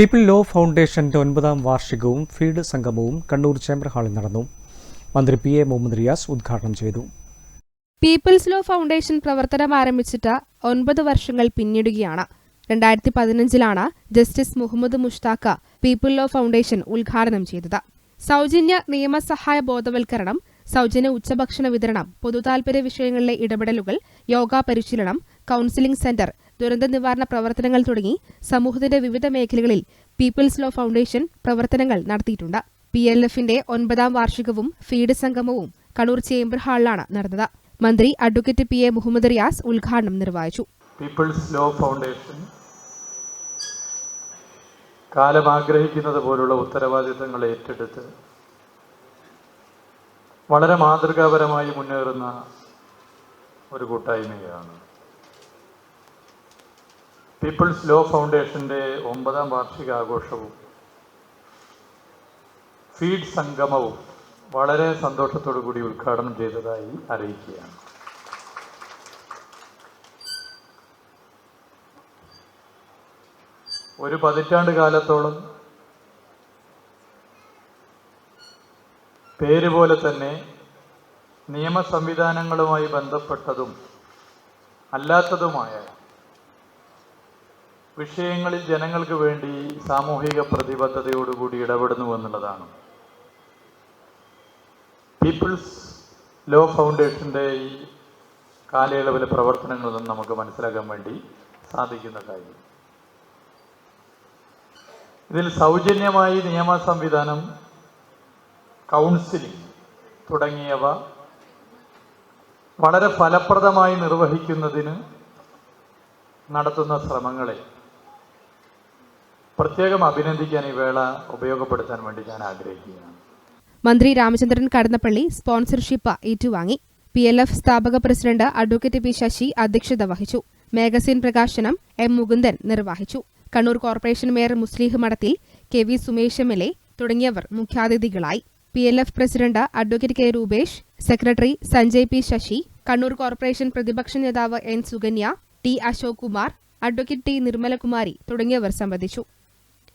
People law ഫൗണ്ടേഷന്റെ ഒൻപതാം വാർഷികവും feed സംഗമവും കണ്ണൂർ ചേംബർ ഹാളിൽ നടന്നു. മന്ത്രി പി എ മുഹമ്മദ് റിയാസ് ഉദ്ഘാടനം ചെയ്തു. പീപ്പിൾസ് ലോ ഫൗണ്ടേഷൻ പ്രവർത്തനം ആരംഭിച്ചിട്ട് ഒൻപത് വർഷങ്ങൾ പിന്നിടുകയാണ്. രണ്ടായിരത്തി പതിനഞ്ചിലാണ് justice Muhammad Mushtaq people law foundation ഉദ്ഘാടനം ചെയ്തത്. സൗജന്യ നിയമസഹായ ബോധവൽക്കരണം സൗജന്യ ഉച്ചഭക്ഷണ വിതരണം പൊതുതാൽപര്യ വിഷയങ്ങളിലെ ഇടപെടലുകൾ യോഗ പരിശീലനം കൌൺസിലിംഗ് സെന്റർ ദുരന്ത നിവാരണ പ്രവർത്തനങ്ങൾ തുടങ്ങി സമൂഹത്തിന്റെ വിവിധ മേഖലകളിൽ പീപ്പിൾസ് ലോ ഫൗണ്ടേഷൻ പ്രവർത്തനങ്ങൾ നടത്തിയിട്ടുണ്ട്. പി എൽ എഫിന്റെ ഒൻപതാം വാർഷികവും ഫീഡ് സംഗമവും കണ്ണൂർ ചേംബർ ഹാളിലാണ് നടന്നത്. മന്ത്രി advocate P A Muhammad Riyas ഉദ്ഘാടനം നിർവഹിച്ചു. പീപ്പിൾസ് ലോ ഫൗണ്ടേഷൻ കാലം ആഗ്രഹിക്കുന്നത് പോലുള്ള ഉത്തരവാദിത്തങ്ങൾ ഏറ്റെടുത്ത് വളരെ മാതൃകാപരമായി മുന്നേറുന്ന ഒരു കൂട്ടായ്മയാണ്. പീപ്പിൾസ് ലോ ഫൗണ്ടേഷന്റെ ഒമ്പതാം വാർഷികാഘോഷവും ഫീഡ് സംഗമവും വളരെ സന്തോഷത്തോടു കൂടി ഉദ്ഘാടനം ചെയ്തതായി അറിയിക്കുകയാണ്. ഒരു പതിറ്റാണ്ട് കാലത്തോളം പേര് പോലെ തന്നെ നിയമ സംവിധാനങ്ങളുമായി ബന്ധപ്പെട്ടതും അല്ലാത്തതുമായ വിഷയങ്ങളിൽ ജനങ്ങൾക്ക് വേണ്ടി സാമൂഹിക പ്രതിബദ്ധതയോടുകൂടി ഇടപെടുന്നു എന്നുള്ളതാണ്. പീപ്പിൾസ് ലോ ഫൗണ്ടേഷന്റെ ഈ കാലയളവിലെ പ്രവർത്തനങ്ങളൊന്നും നമുക്ക് മനസ്സിലാക്കാൻ വേണ്ടി സാധിക്കുന്ന കാര്യം. ഇതിൽ സൗജന്യമായി നിയമ സംവിധാനം കൗൺസിലിംഗ് തുടങ്ങിയവ വളരെ ഫലപ്രദമായി നിർവഹിക്കുന്നതിന് നടത്തുന്ന ശ്രമങ്ങളെ പ്രത്യേകം അഭിനന്ദിക്കാൻ ഈ വേള ഉപയോഗപ്പെടുത്താൻ വേണ്ടി ഞാൻ ആഗ്രഹിക്കുകയാണ്. മന്ത്രി രാമചന്ദ്രൻ കടന്നപ്പള്ളി സ്പോൺസർഷിപ്പ് ഏറ്റുവാങ്ങി. പി എൽ എഫ് സ്ഥാപക പ്രസിഡന്റ് അഡ്വക്കേറ്റ് പി ശശി അധ്യക്ഷത വഹിച്ചു. മാഗസിൻ പ്രകാശനം എം മുകുന്ദൻ നിർവഹിച്ചു. Kannur corporation mayor Muslih Madathil K V Sumesh M L A തുടങ്ങിയവർ മുഖ്യാതിഥികളായി. P L F president advocate K Rupesh secretary Sanjay P Sasi Kannur corporation പ്രതിപക്ഷ നേതാവ് N Sukanya T Ashok Kumar advocate T Nirmalakumari തുടങ്ങിയവർ സംബന്ധിച്ചു.